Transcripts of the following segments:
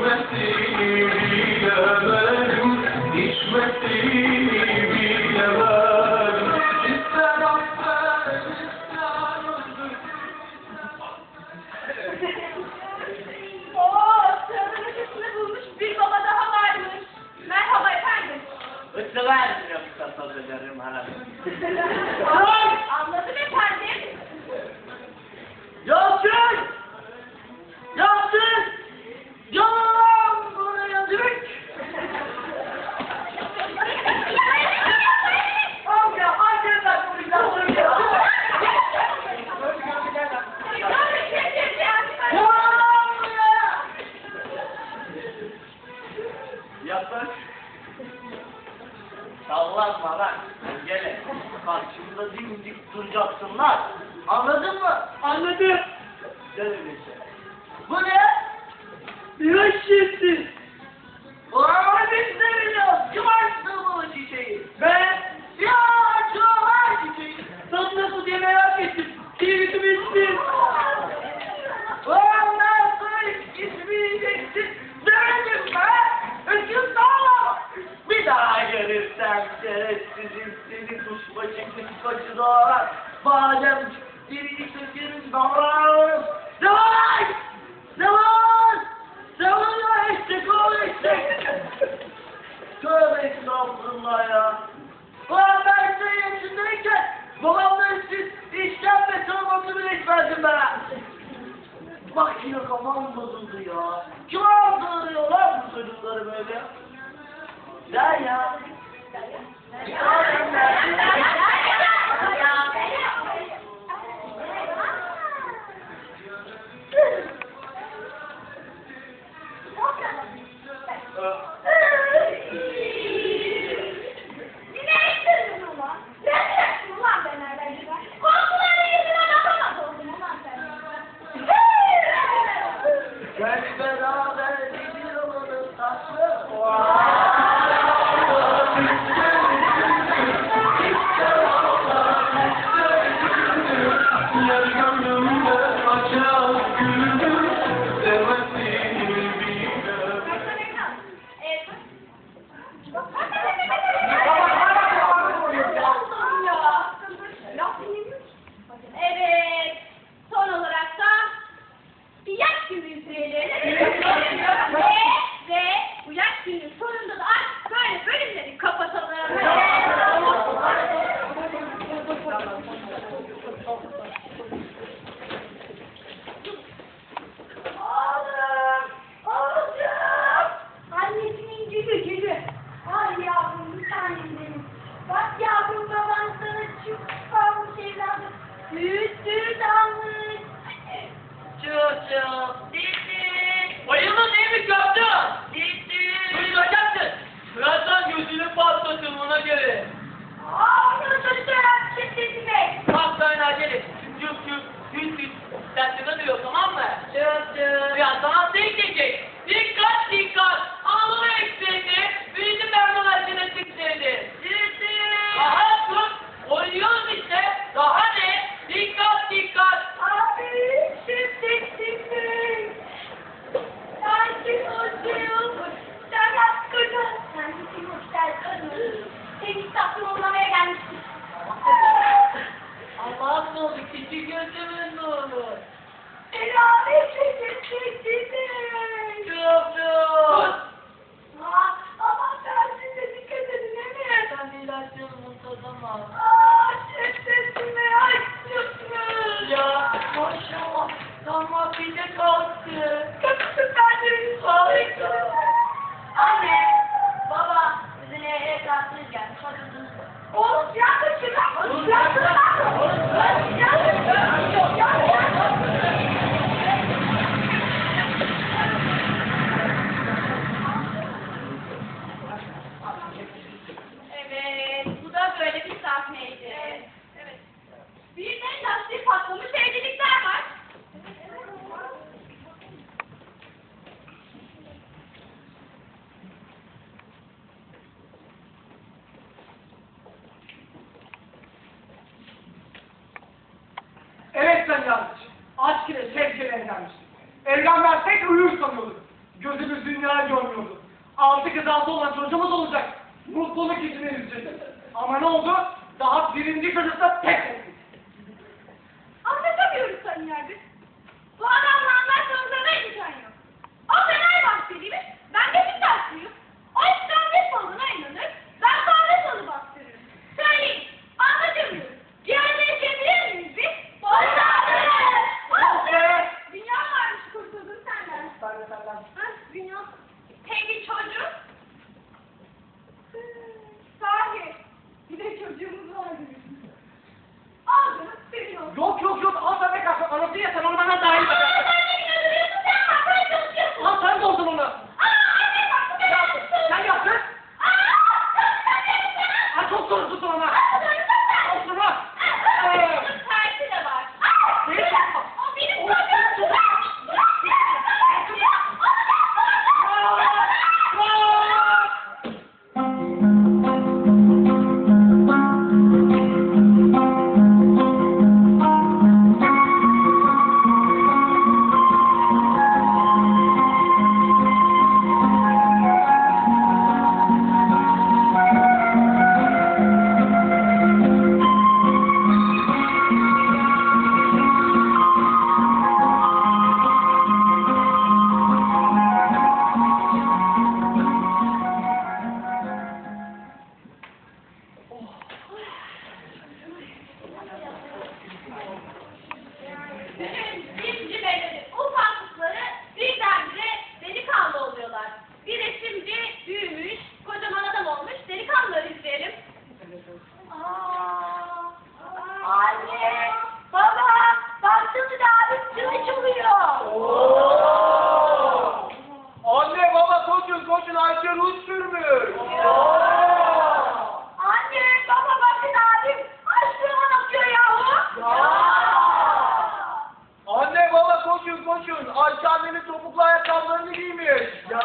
İçmesini bilemem, içmesini bilemem. İster affet, ister öldür. Oo, üstüne bulmuş bir baba daha varmış. Merhaba efendim. Isıver yoksa sözlerim hanım. Ay, anladım efendim. Bu ne? Bira şişesi. Ulan biz de biliyoruz. Kim açtı bu şişeyi? Ben. Ya açıyorlar şişeyi. Sen nasıl diye merak ettim. Keyfim ettim. Ulan ben sana içmeyeceksin. Demedim ben. Öküz dağla. Bir daha görürsem şerefsizim seni kuş başı kuş başı doğrar. Badem birini sökerim davranırım. Estağfurullah ya. Ulan ben senin yaşındayken babamla siz işkembe çorbası bile içmezdim ben. Bak yine kafam bozuldu ya. Kim aldırıyor lan bu çocukları böyle? Ya ya. Can up. Büyüttü dalmış. Çocuk bitti. Bayılma değil mi kaptan? Bitti. Duymayacaksın. Birazdan gözünü patlatın ona göre. Aa, çocuklar şiddeti bey. Bak sen acele. Çüp çüp. Hüt hüt. Dersine duruyor tamam mı? Çöp çöp. Birazdan hasta de ilaçlarını muntazama. Aa, şiddetime açtınız. Ya maşallah. Damat bir de kalktı. Kapısı pencerenin sağlıklı. Anne, baba, sizin eve evlatınız gelmiş. Mı? Oğlum yaklaşın Yaklaşın için evlenmiştik. Evlenmezsek uyur sanıyorduk. Gözümüz dünya görmüyordu. Altı kız altı olan çocuğumuz olacak. Mutluluk içine yüzeceğiz. Ama ne oldu? Daha birinci çocukta tek ettik. Anlatamıyoruz Sayın Yargıç. Bu adam não que yok al tabii kasa. Anlatıyor ya sen onu não daha iyi. için Ayşe Rus sürmüyor. Anne baba bakın abim açlığımı atıyor yahu. Anne baba koşun koşun. Ayşe annenin topuklu ayakkabılarını giymiş. Ya.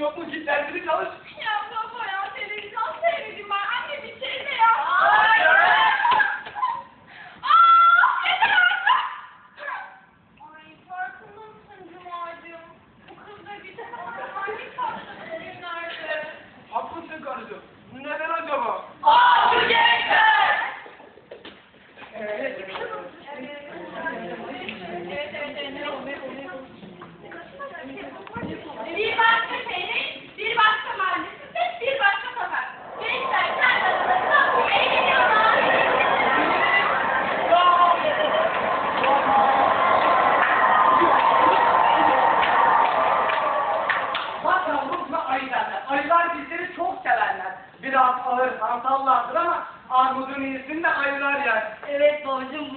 yok mu? Git dersini çalış.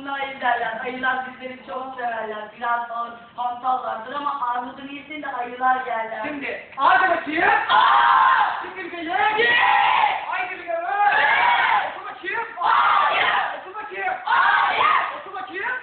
Nail derler. Ayılar bizleri çok severler. Biraz ağır, hantallardır ama armudun iyisini de ayılar yerler. Şimdi, hadi bakayım. Aaa! Şimdi bir ye. Haydi bir ye. Otur bakayım. Aaa! Otur bakayım. Aaa! Otur bakayım.